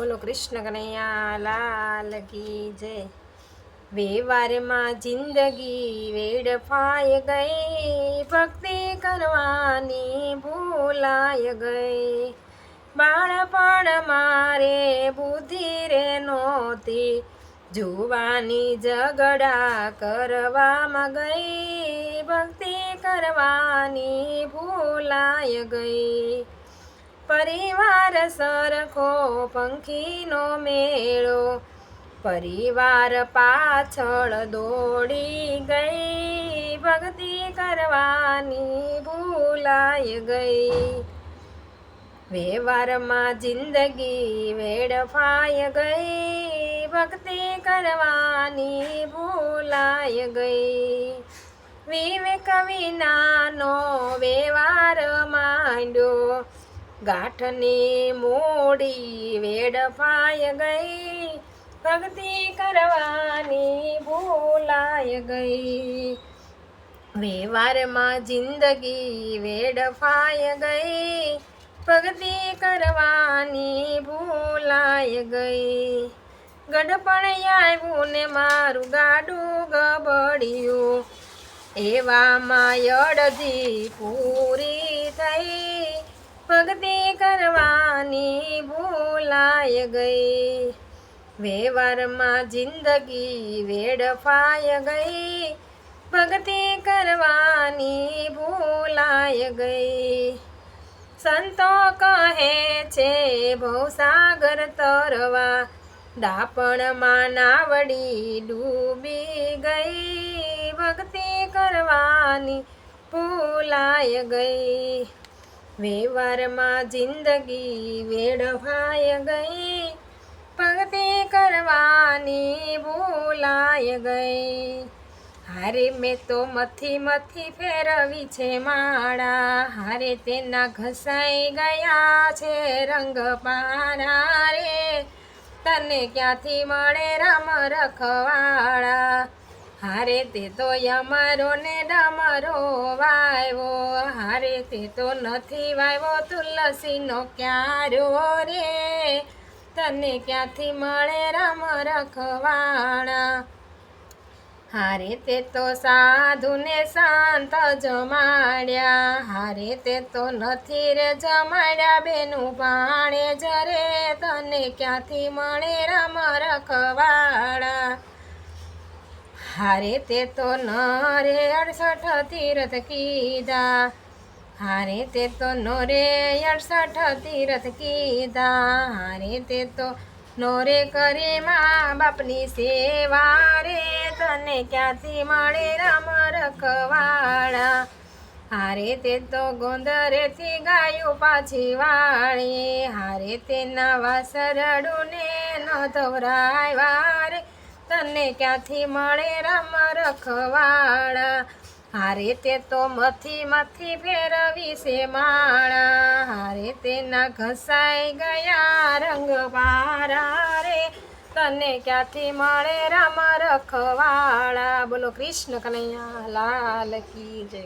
બોલો, કૃષ્ણ કનૈયા, લાલ કી જય. વ્યવહારમાં જિંદગી વેડફાય ગઈ, ભક્તિ કરવાની ભૂલાય ગઈ. બાળપણ મારે બુદ્ધિ રે નહોતી, જુવાની ઝઘડા કરવામાં ગઈ. ભક્તિ કરવાની ભૂલાય ગઈ. પરિવાર સરખો પંખીનો મેળો. પરિવાર પાછળ દોડી ગઈ, ભક્તિ કરવાની ભૂલાય ગઈ. વ્યવહારમાં જિંદગી વેડફાય ગઈ, ભક્તિ કરવાની ભૂલાય ગઈ. વિવેક વિનાનો વ્યવહાર માંડ્યો ગાંઠની મોડી વેડફાય ગઈ. ભક્તિ કરવાની ભૂલાય ગઈ. વ્યવહારમાં જિંદગી વેડફાય ગઈ. ભક્તિ કરવાની ભૂલાય ગઈ. ગડપણ આવ્યું ને મારું ગાડું ગબડ્યું. એવામાં અડધી પૂરી થઈ. ભક્તિ કરવાની ભૂલાય ગઈ. વ્યવહારમાં જિંદગી વેડફાય ગઈ. ભક્તિ કરવાની ભૂલાય ગઈ. સંતો કહે છે, ભવસાગર તરવા. દાપણમાં નાવડી ડૂબી ગઈ. ભક્તિ કરવાની ભૂલાય ગઈ. વ્યવહારમાં જિંદગી વેડફાય ગઈ. ભક્તિ કરવાની ભૂલાય ગઈ. હારે મેં તો મથી મથી ફેરવી છે માળા. હારે તેના ઘસાઈ ગયા છે રંગ પારા રે. તને ક્યાંથી મળે રામ રખવાળા? હારે તે તો અમારો ને ડમરો વાવ્યો હારે તે તો નથી વાવ્યો તુલસીનો ક્યારો રે. તને ક્યાંથી મળે રામ રખવાળા હારે તે તો સાધુને શાંત જમાડ્યા, હારે તે તો નથી રે જમાડ્યા બેનું પાણે જરે. તને ક્યાંથી મળે રામ રખવાળા હારે તે તો ન રે અડસઠ તીરથ કીધા. હારે તે તો નો રે અડસઠ તીરથ કીધા. હારે તે તો નો રે કરે મા બાપની સેવા રે, તને ક્યાંથી મળે રામ રખવાળા હારે તે તો ગોંદરેથી ગાયું પાછી વાળી હારે તેના વાસરડું ને ન ધવરાય વારે. તને ક્યાંથી મળે રામ રખવાળા હારે તે તો મથી મથી ફેરવી છે માળા. હારે તેના ઘસાઈ ગયા રંગ પારા રે. તને ક્યાંથી મળે રામ રખવાળા બોલો કૃષ્ણ કનૈયા, લાલ કી જય.